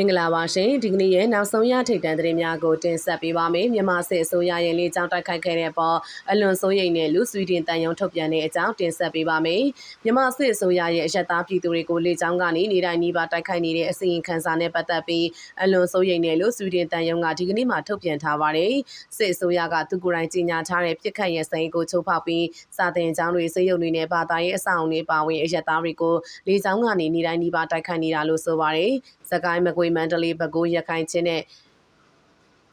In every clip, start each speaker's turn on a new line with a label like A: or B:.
A: င်္ဂလာပါရှင်ဒီကနေ့ရဲ့နောက်ဆုံးရထိပ်တန်းသတင်းများကိုတင်ဆက်ပေးပါမယ်မြန်မာစစ်အစိုးရရဲ့လေကြောင်းတိုက်ခိုက်ခဲ့တဲ့ပေါ်အလွန်စိုးရိမ်တဲ့လူဆွီဒင်တန်ယုံထုတ်ပြန်တဲ့အကြောင်းတင်ဆက်ပေးပါမယ်မြန်မာစစ်အစိုးရရဲ့အရက်သားပြည်သူတွေကိုလေကြောင်းကနေနေတိုင်းနီးပါတိုက်ခိုက်နေတဲ့အစီရင်ခံစာနဲ့ပတ်သက်ပြီးအလွန်စိုးရိမ်တဲ့လူဆွီဒင်တန်ယုံကဒီကနေ့မှထုတ်ပြန်ထားပါတယ်စစ်အစိုးရကသူကိုယ်တိုင်ကြီးညာထားတဲ့ပြစ်ခတ်ရစံကိုချုပ်ဖောက်ပြီးစာတင်ကျောင်းတွေစေယုံတွေနဲ့ဘာသာရေးအဆောင်တွေပါဝင်အရက်သားတွေကိုလေကြောင်းကနေနေတိုင်းနီးပါတိုက်ခိုက်နေတာလို့ဆိုပါတယ်စကိုင်းမကွေမန္တလေးပဲခူးရခိုင်ချင်းနဲ့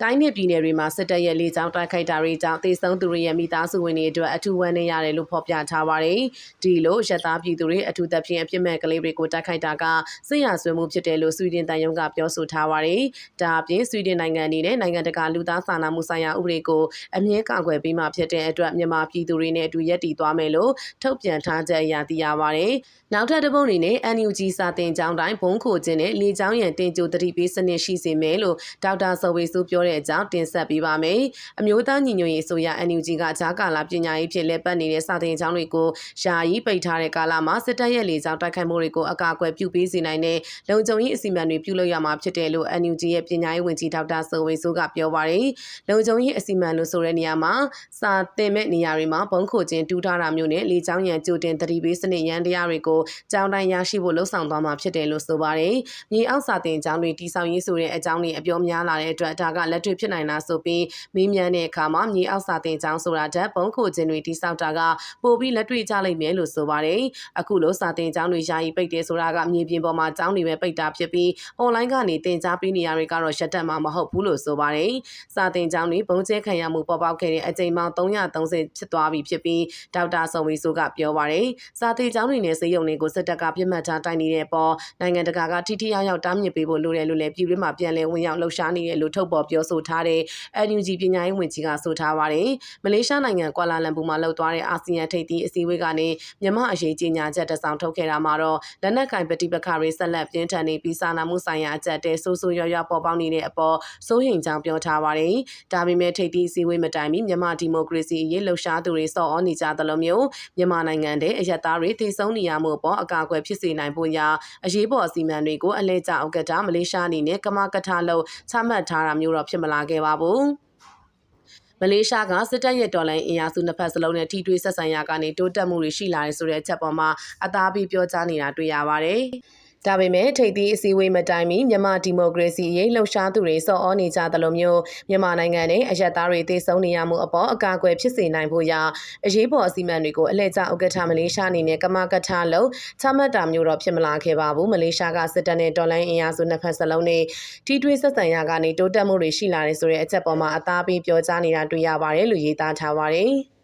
A: တိုင်းနယ်ပြည်နယ်တွေမှာစစ်တပ်ရဲ့လေကြောင်းတိုက်ခိုက်တာတွေကြောင့်သေဆုံးသူတွေရဲ့မိသားစုဝင်တွေအတွက်အထူးဝမ်းနည်းရတယ်လို့ဖော်ပြထားပါတယ်။ဒီလိုရက်သားပြည်သူတွေအထူးသဖြင့်အပြစ်မဲ့ကလေးတွေကိုတိုက်ခိုက်တာကစစ်ရာဇဝမှုဖြစ်တယ်လို့ဆွီဒင်တန်ယုံကပြောဆိုထားပါတယ်။ဒါအပြင်ဆွီဒင်နိုင်ငံအနေနဲ့နိုင်ငံတကာလူသားစာနာမှုဆိုင်ရာဥပဒေကိုအမြဲကာကွယ်ပေးမှဖြစ်တဲ့အတွက်မြန်မာပြည်သူတွေနဲ့အတူရပ်တည်သွားမယ်လို့ထုတ်ပြန်ထားချက်အရသိရပါတယ်။နောက်ထပ်တစ်ပုတ်အနေနဲ့ NUG စာတင်ကျောင်းတိုင်းဘုံခိုခြင်းနဲ့လေကျောင်းရန်တင်ကြိုတတိပေးစနစ်ရှိစေမယ်လို့ဒေါက်တာစောဝေစုပြောတဲ့အကြောင်းတင်ဆက်ပေးပါမယ်။အမျိုးသားညီညွတ်ရေးဆိုရ NUG ကဂျာကာလာပညာရေးဖြစ်လက်ပတ်နေတဲ့စာတင်ကျောင်းတွေကိုယာယီပိတ်ထားတဲ့ကာလမှာစစ်တပ်ရဲ့လေကြောင်းတိုက်ခိုက်မှုတွေကိုအကာအကွယ်ပြုပေးစေနိုင်တဲ့လုံခြုံရေးအစီအမံတွေပြုလုပ်ရမှာဖြစ်တယ်လို့ NUG ရဲ့ပညာရေးဝန်ကြီးဒေါက်တာစောဝေစုကပြောပါရယ်။လုံခြုံရေးအစီအမံလို့ဆိုတဲ့နေရာမှာစာတင်မဲ့နေရာတွေမှာဘုံခိုခြင်းတူးထားတာမျိုးနဲ့လေကြောင်းရန်ကြိုတင်တတိပေးစနစ်ရန်တရားတွေကိုကျောင်းတိုင်းရရှိဖို့လှုံ့ဆော်သွားမှာဖြစ်တယ်လို့ဆိုပါတယ်။မြေအောက်စာတင်ကျောင်းတွေတိစောက်ရေးဆိုတဲ့အကြောင်းတွေအပြောများလာတဲ့အတွက်ဒါကလက်တွေ့ဖြစ်နိုင်တာဆိုပြီးမေးမြန်းတဲ့အခါမှာမြေအောက်စာတင်ကျောင်းဆိုတာဓာတ်ပုံခိုခြင်းတွေတိစောက်တာကပိုပြီးလက်တွေ့ကြလိမ့်မယ်လို့ဆိုပါတယ်။အခုလိုစာတင်ကျောင်းတွေယာယီပိတ်တယ်ဆိုတာကမြေပြင်ပေါ်မှာကျောင်းတွေပဲပိတ်တာဖြစ်ပြီး online ကနေတင်ကြားပေးနေရတွေကတော့ရှက်တက်မှာမဟုတ်ဘူးလို့ဆိုပါတယ်။စာတင်ကျောင်းတွေပုံကျဲခံရမှုပေါ်ပေါက်ခဲ့တဲ့အကြိမ်ပေါင်း330ဖြစ်သွားပြီဖြစ်ပြီးဒေါက်တာစုံဝေဆိုကပြောပါတယ်။စာတင်ကျောင်းတွေနဲ့စေယုံတွေကိုစစ်တပ်ကပြစ်မှတ်ထားတိုက်နေတဲ့ပေါ်နိုင်ငံတကာကထိထိရောက်ရောက်တားမြစ်ပေးဖို့လိုတယ်လို့လည်းပြည်တွင်းမှာပြန်လည်ဝင်ရောက်လှုပ်ရှားနေတယ်လို့ထုတ်ပေါ်ပြောဆိုထားတဲ့ NUG ပညာရေးဝန်ကြီးကဆိုထားပါတယ်။မလေးရှားနိုင်ငံကွာလာလမ်ပူမှာလှုပ်သွားတဲ့အာဆီယံထိပ်သီးအစည်းအဝေးကနေမြန်မာအရေးကြီးညာချက်တစောင်ထုတ်ခဲ့တာမှာတော့လက်နက်ကင်ပဋိပက္ခတွေဆက်လက်ပြင်းထန်နေပြီးစာနာမှုဆိုင်ရာအကြက်တဲဆိုးဆိုးရွားရွားပေါ်ပေါက်နေတဲ့အပေါ်စိုးရိမ်ကြောင်းပြောထားပါတယ်။ဒါပေမဲ့ထိပ်သီးအစည်းအဝေးမတိုင်မီမြန်မာဒီမိုကရေစီအရေးလှုပ်ရှားသူတွေစော်ဩနေကြသလိုမျိုးမြန်မာနိုင်ငံတဲ့အယက်သားတွေထိဆုံးနေရမှုအပေါ်အကာအကွယ်ဖြစ်စေနိုင်ဖို့ရာအရေးပေါ်အစီအမံတွေကိုအလဲကျဥက္ကဋ္ဌမလေးရှားအနေနဲ့ကမကထလို့ချမှတ်ထားတာမျိုးတော့ဖြစ်မလာခဲ့ပါဘူး။မလေးရှားကစစ်တပ်ရဲ့တော်လိုင်းအင်အားစုနှစ်ဖက်စလုံးနဲ့ထိတွေ့ဆက်ဆံရာကနေတိုးတက်မှုတွေရှိလာတယ်ဆိုတဲ့အချက်ပေါ်မှာအသားပြီးပြောကြားနေတာတွေ့ရပါတယ်။ ဒါပေမဲ့ထိပ်သီးအစည်းအဝေးမတိုင်မီမြန်မာဒီမိုကရေစီရေးလှုပ်ရှားသူတွေစော်ဩနေကြသလိုမျိုးမြန်မာနိုင်ငံနဲ့အရက်သားတွေတည်ဆုံနေရမှုအပေါ်အကာအကွယ်ဖြစ်စေနိုင်ဖို့ရာအရေးပေါ်အစီအမံတွေကိုအလဲကျဥက္ကဋ္ဌမလေးရှားအနေနဲ့ကမကထလို့ချမှတ်တာမျိုးတော့ဖြစ်မလာခဲ့ပါဘူးမလေးရှားကစစ်တပ်နဲ့တော်လိုင်းအင်အားစုနှစ်ဖက်စလုံးနဲ့ထိထွေးဆက်ဆံရာကနေတိုးတက်မှုတွေရှိလာတယ်ဆိုတဲ့အချက်ပေါ်မှာအသားပေးပြောကြားနေတာတွေ့ရပါတယ်လို့ရေးသားထားပါတယ်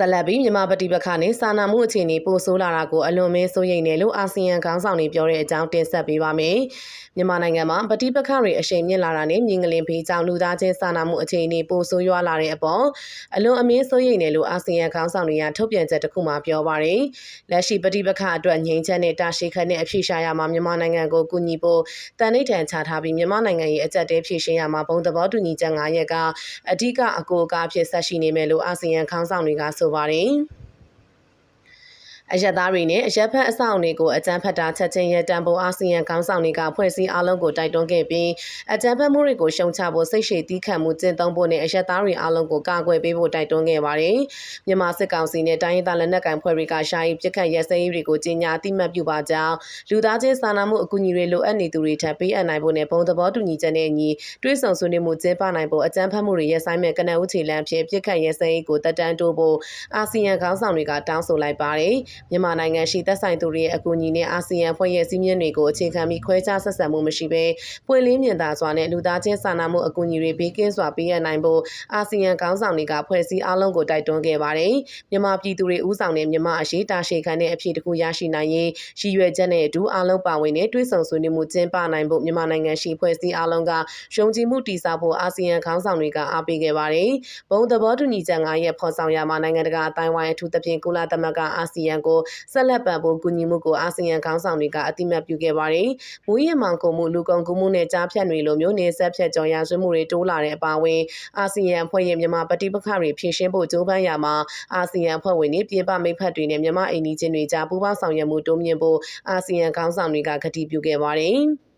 A: ဆက်လက်ပြီးမြန်မာပြည်ပခါနဲ့စာနာမှုအခြေအနေပိုဆိုးလာတာကိုအလွန်မဲစိုးရိမ်တယ်လို့အာဆီယံခေါင်းဆောင်တွေပြောတဲ့အကြောင်းတင်ဆက်ပေးပါမယ်။မြန်မာနိုင်ငံမှာပဋိပက္ခတွေအရှိန်မြင့်လာတာနဲ့မြင်းကလင်ဖေးကြောင့်လူသားချင်းစာနာမှုအခြေအနေပိုဆိုးရွားလာတဲ့အပေါ်အလွန်အမင်းစိုးရိမ်တယ်လို့အာဆီယံခေါင်းဆောင်တွေကထုတ်ပြန်ချက်တစ်ခုမှပြောပါရယ်။လက်ရှိပဋိပက္ခအတွက်ငြိမ်းချမ်းတဲ့တာရှိခတ်နဲ့အဖြေရှာရမှာမြန်မာနိုင်ငံကိုကူညီဖို့တန်ဋိဌာန်ချထားပြီးမြန်မာနိုင်ငံရဲ့အကြက်တဲဖြေရှင်းရမှာဘုံသဘောတူညီချက်၅ရက်ကအဓိကအကိုအကားဖြစ်ဆက်ရှိနေမယ်လို့အာဆီယံခေါင်းဆောင်တွေကဆိုပါတယ်။ အရက်သားတွေနဲ့အရက်ဖက်အဆောင်တွေကိုအကြမ်းဖက်တာချက်ချင်းရတံပိုးအာဆီယံခေါင်းဆောင်တွေကဖွဲ့စည်းအားလုံးကိုတိုက်တွန်းခဲ့ပြီးအကြမ်းဖက်မှုတွေကိုရှုံချဖို့စိတ်ရှည်တီးခံမှုကျင့်သုံးဖို့နဲ့အရက်သားတွေအားလုံးကိုကာကွယ်ပေးဖို့တိုက်တွန်းခဲ့ပါတယ်။မြန်မာစစ်ကောင်စီနဲ့တိုင်းရင်းသားလက်နက်ကိုင်ဖွဲ့တွေကရှားရီပြစ်ခတ်ရဲစဲရေးတွေကိုကြီးညာတိမှတ်ပြုပါကြောင်းလူသားချင်းစာနာမှုအကူအညီတွေလိုအပ်နေသူတွေထပ်ပေးအပ်နိုင်ဖို့နဲ့ဘုံသဘောတူညီချက်နဲ့အညီတွဲဆောင်ဆွေးနွေးမှုကျင်းပနိုင်ဖို့အကြမ်းဖက်မှုတွေရဲ့ဆိုင်မဲ့ကနအုပ်ချီလန်းဖြင့်ပြစ်ခတ်ရဲစဲရေးကိုတက်တန်းတိုးဖို့အာဆီယံခေါင်းဆောင်တွေကတောင်းဆိုလိုက်ပါတယ်။မြန်မာနိုင်ငံရှိသက်ဆိုင်သူတွေရဲ့အကူအညီနဲ့အာဆီယံဖွဲ့ရဲ့စည်းမျဉ်းတွေကိုအခြေခံပြီးခွဲခြားဆက်ဆံမှုမရှိဘဲပွင့်လင်းမြင်သာစွာနဲ့လူသားချင်းစာနာမှုအကူအညီတွေဘေးကင်းစွာပေးရနိုင်ဖို့အာဆီယံခေါင်းဆောင်တွေကဖွဲ့စည်းအားလုံးကိုတိုက်တွန်းခဲ့ပါတယ်။မြန်မာပြည်သူတွေဦးဆောင်တဲ့မြန်မာအရေးတာရှည်ခံတဲ့အဖြစ်တစ်ခုရရှိနိုင်ရေးရည်ရွယ်ချက်နဲ့အတူအားလုံးပါဝင်တဲ့တွဲဆောင်ဆွေးနွေးမှုကျင်းပနိုင်ဖို့မြန်မာနိုင်ငံရှိဖွဲ့စည်းအားလုံးကရှုံချမှုတည်ဆောက်ဖို့အာဆီယံခေါင်းဆောင်တွေကအားပေးခဲ့ပါတယ်။ဘုံသဘောတူညီချက်၅ရက်ဖော်ဆောင်ရမှာနိုင်ငံတကာအတိုင်းဝိုင်းအထူးသဖြင့်ကုလသမဂ္ဂအာဆီယံကိုတွေကိုဆက်လက်ပံ့ပိုးကူညီမှုကိုအာဆီယံခေါင်းဆောင်တွေကအတိမတ်ပြုခဲ့ပါတယ်။မူရင်းမောင်ကုန်မှုလူကုန်ကူးမှုနဲ့ကြားဖြတ်တွေလိုမျိုးနေဆက်ဖြတ်ကြော်ရာဇဝတ်မှုတွေတိုးလာတဲ့အပါအဝင်အာဆီယံအဖွဲ့ရဲ့မြန်မာပဋိပက္ခတွေဖြေရှင်းဖို့ကြိုးပမ်းရာမှာအာဆီယံအဖွဲ့ဝင်တွေပြည်ပမိတ်ဖက်တွေနဲ့မြန်မာအိမ်နီးချင်းတွေကြားပူးပေါင်းဆောင်ရွက်မှုတိုးမြင့်ဖို့အာဆီယံခေါင်းဆောင်တွေကကတိပြုခဲ့ပါတယ်။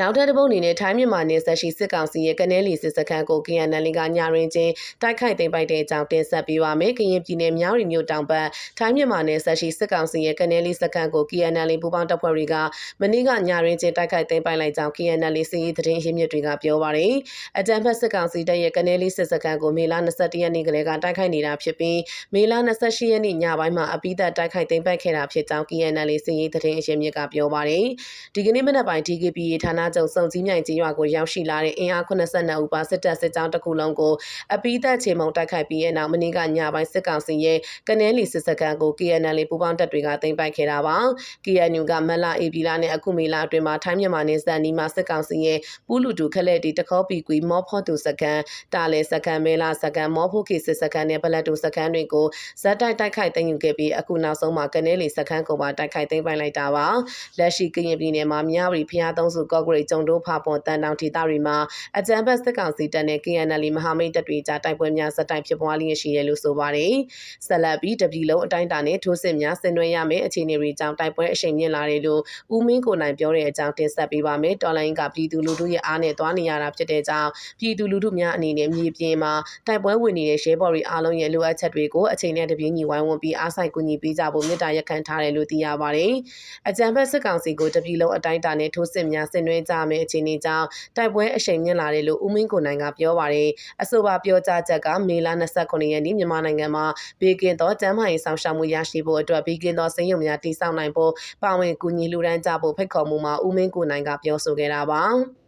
A: နောက်ထပ်တစ်ပုတ်အနေနဲ့ထိုင်းမြန်မာနယ်စပ်ရှိစစ်ကောင်စီရဲ့ကနေလီစစ်စခန်းကို KNL ကညရင်ချင်းတိုက်ခိုက်သိမ်းပိုက်တဲ့အကြောင်းတင်ဆက်ပေးပါမယ်။ကရင်ပြည်နယ်မြောက်ရီမြို့တောင်ဘက်ထိုင်းမြန်မာနယ်စပ်ရှိစစ်ကောင်စီရဲ့ကနေလီစခန်းကို KNL ပူးပေါင်းတပ်ဖွဲ့တွေကမနေ့ကညရင်ချင်းတိုက်ခိုက်သိမ်းပိုက်လိုက်ကြောင်း KNL စီးရီးသတင်းရင်းမြစ်တွေကပြောပါရယ်။အကြံဖက်စစ်ကောင်စီတပ်ရဲ့ကနေလီစစ်စခန်းကိုမေလ22ရက်နေ့ကလေးကတိုက်ခိုက်နေတာဖြစ်ပြီးမေလ28ရက်နေ့ညပိုင်းမှာအပိသက်တိုက်ခိုက်သိမ်းပိုက်ခဲ့တာဖြစ်ကြောင်း KNL စီးရီးသတင်းရင်းမြစ်ကပြောပါရယ်။ဒီကနေ့မနက်ပိုင်း DKP ဌာနချုပ်စုံစည်းမြိုင်ကြီးရွာကိုရောက်ရှိလာတဲ့အင်အား82ဦးပါစစ်တပ်စစ်ကြောင်းတစ်ခုလုံးကိုအပိသက်ချေမုံတိုက်ခိုက်ပြီးတဲ့နောက်မနေ့ကညပိုင်းစစ်ကောင်စီရဲ့ကနေလီစစ်စခန်းကို KNL ပူးပေါင်းတပ်တွေကသိမ်းပိုက်ခဲ့တာပါ။ KNU ကမက်လာအေပီလာနဲ့အခုမေလာအတွင်းမှာထိုင်းမြန်မာနယ်စပ်နီးမှာစစ်ကောင်စီရဲ့ပူးလူတူခလက်တီတခေါပီကွီမောဖော့တူစခန်းတာလေစခန်းမဲလာစခန်းမောဖိုကေစစ်စခန်းနဲ့ဘလက်တူစခန်းတွေကိုဇက်တိုက်တိုက်ခိုက်သိမ်းယူခဲ့ပြီးအခုနောက်ဆုံးမှာကနေလီစခန်းကိုပါတိုက်ခိုက်သိမ်းပိုက်လိုက်တာပါ။လက်ရှိကရင်ပြည်နယ်မှာမြဝတီဖျားသုံးစုကော့ဂရိတ်ကျုံတို့ဖာပွန်တန်တောင်ဒေသတွေမှာအကြမ်းဖက်စစ်ကောင်စီတပ်နဲ့ KNL မဟာမိတ်တပ်တွေကြားတိုက်ပွဲများစတိုင်ဖြစ်ပွားလျက်ရှိတယ်လို့ဆိုပါတယ်။ဆက်လက်ပြီးတပြည်လုံးအတိုင်းအတာနဲ့ထိုးစစ်များဆင်နွှဲရမယ့်အခြေအနေတွေကြောင့်တိုက်ပွဲအရှိန်မြင့်လာတယ်လို့ဦးမင်းကိုနိုင်ပြောတဲ့အကြောင်းတင်ဆက်ပေးပါမယ်။တော်လိုင်းကပြည်သူလူထုရဲ့အားနဲ့သွားနေရတာဖြစ်တဲ့ကြောင့်ပြည်သူလူထုများအနေနဲ့မြေပြင်မှာတိုက်ပွဲဝင်နေတဲ့ရဲဘော်တွေအားလုံးရဲ့လိုအပ်ချက်တွေကိုအချိန်နဲ့တပြေးညီဝိုင်းဝန်းပြီးအားစိုက်ကူညီပေးကြဖို့မေတ္တာရက်ခံထားတယ်လို့သိရပါတယ်။အကြံဖက်စစ်ကောင်စီကိုတပြည်လုံးအတိုင်းအတာနဲ့ထိုးစစ်များဆင်နွှဲကြမယ့်အခြေအနေကြောင့်တိုက်ပွဲအရှိန်မြင့်လာတယ်လို့ဦးမင်းကိုနိုင်ကပြောပါတယ်။အဆိုပါပြောကြားချက်ကမေလ29ရက်နေ့မြန်မာနိုင်ငံမှာဘေးကင်းသောကျန်းမာရေးဆောင်ရှောက်မှုရရှိဖို့အတွက်ဘေးကင်းသောစိတ်ယုံများတည်ဆောက်နိုင်ဖို့ပါဝင်ကူညီလှူဒန်းကြဖို့ဖိတ်ခေါ်မှုမှာဦးမင်းကိုနိုင်ကပြောဆိုခဲ့တာပါ။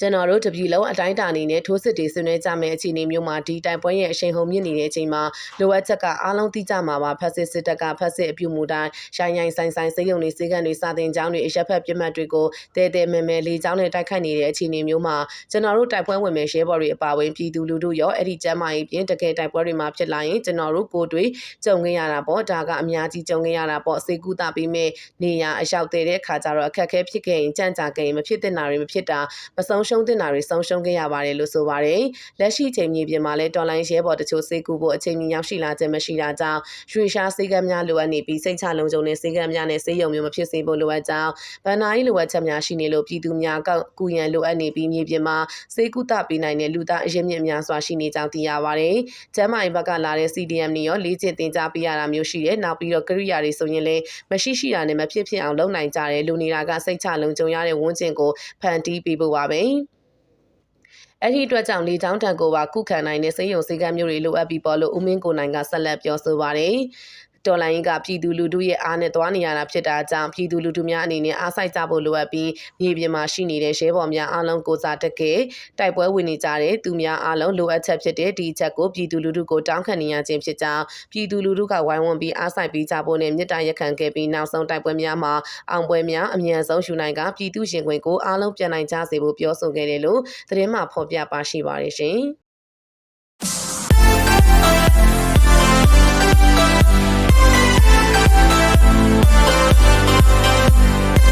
A: ကျွန်တော်တို့တပြည်လုံးအတိုင်းအတာအနေနဲ့ထိုးစစ်တွေဆွေးနွေးကြမယ့်အခြေအနေမျိုးမှာဒီတိုက်ပွဲရဲ့အရှိန်ဟုန်မြင့်နေတဲ့အချိန်မှာလိုအပ်ချက်ကအားလုံးသိကြမှာပါဖက်စစ်စစ်တပ်ကဖက်စစ်အပြုမူတိုင်းရိုင်းရိုင်းဆိုင်ဆိုင်စိတ်ယုံနေစေကန်တွေစာတင်ကြောင်းတွေအရက်ဖက်ပြစ်မှတ်တွေကိုတဲတဲမဲမဲလေးချောင်းနဲ့တိုက်ခိုက်နေတဲ့အခြေအနေမျိုးမှာကျွန်တော်တို့တိုက်ပွဲဝင်မဲ့ရဲဘော်တွေအပါအဝင်ပြည်သူလူထုရောအဲ့ဒီကျမ်းမာရေးပြင်တကယ်တိုက်ပွဲတွေမှာဖြစ်လာရင်ကျွန်တော်တို့ကိုယ်တွေကြုံခဲ့ရတာပေါ့ဒါကအများကြီးကြုံခဲ့ရတာပေါ့စေကူတာပြီးမဲ့နေရအရောက်တဲ့ခါကျတော့အခက်အခဲဖြစ်ခဲ့ရင်ကြံ့ကြာခဲ့ရင်မဖြစ်တဲ့နာတွေမဖြစ်တာမဆုံးရှုံးတဲ့နာတွေဆုံးရှုံးခဲ့ရပါတယ်လို့ဆိုပါတယ်။လက်ရှိချိန်မြေပြင်မှာလည်းတော်လိုင်းရဲဘော်တချို့စေကူဖို့အချိန်ကြီးရောက်ရှိလာခြင်းမရှိတာကြောင့်ရွှေရှားစေကမ်းများလိုအပ်နေပြီးစိတ်ချလုံခြုံတဲ့စေကမ်းများနဲ့စေယုံမျိုးမဖြစ်စေဖို့လိုအပ်ကြောင်းဗန်နာရေးလိုအပ်ချက်များရှိနေလို့ပြည်သူများကကုရန်လိုအပ်နေပြီးမြေပြင်မှာစေကူတာပေးနိုင်တဲ့လူသားအရင်းမြစ်များစွာရှိနေကြောင်းသိရပါတယ်။ကျမ်းမာရေးဘက်ကလာတဲ့ CDM တွေရောလေးကျင့်တင် जा ပေးရတာမျိုးရှိတယ်။နောက်ပြီးတော့ကရိယာတွေဆိုရင်လည်းမရှိရှိတာနဲ့မဖြစ်ဖြစ်အောင်လုပ်နိုင်ကြတယ်လူနေတာကစိတ်ချလုံခြုံရတဲ့ဝန်းကျင်ကိုဖန်တီးပေးဖို့ပါပဲ။ အဲ့ဒီအတွက်ကြောင့်လေချောင်းတန်ကိုပါကုခံနိုင်တဲ့စေယုံစေကမ်းမျိုးတွေလိုအပ်ပြီးပေါ်လို့ဦးမင်းကိုနိုင်ကဆက်လက်ပြောဆိုပါတယ် တော်လိုင်းကပြည်သူလူထုရဲ့အားနဲ့သွားနေရတာဖြစ်တာကြောင့်ပြည်သူလူထုများအနေနဲ့အားစိုက်ကြဖို့လိုအပ်ပြီးမြေပြင်မှာရှိနေတဲ့ရဲဘော်များအားလုံးကိုစားတက်ကဲတိုက်ပွဲဝင်နေကြတဲ့သူများအားလုံးလိုအပ်ချက်ဖြစ်တဲ့ဒီချက်ကိုပြည်သူလူထုကိုတောင်းခံနေရခြင်းဖြစ်ကြောင်းပြည်သူလူထုကဝိုင်းဝန်းပြီးအားစိုက်ပြီးကြဖို့နဲ့မြစ်တာရက်ခံခဲ့ပြီးနောက်ဆုံးတိုက်ပွဲများမှာအောင်ပွဲများအမြန်ဆုံးယူနိုင်ကပြည်သူရှင်ခွင်ကိုအားလုံးပြန်နိုင်ကြစေဖို့ပြောဆိုခဲ့တယ်လို့သတင်းမှဖော်ပြပါရှိပါတယ်ရှင်။ Thank you.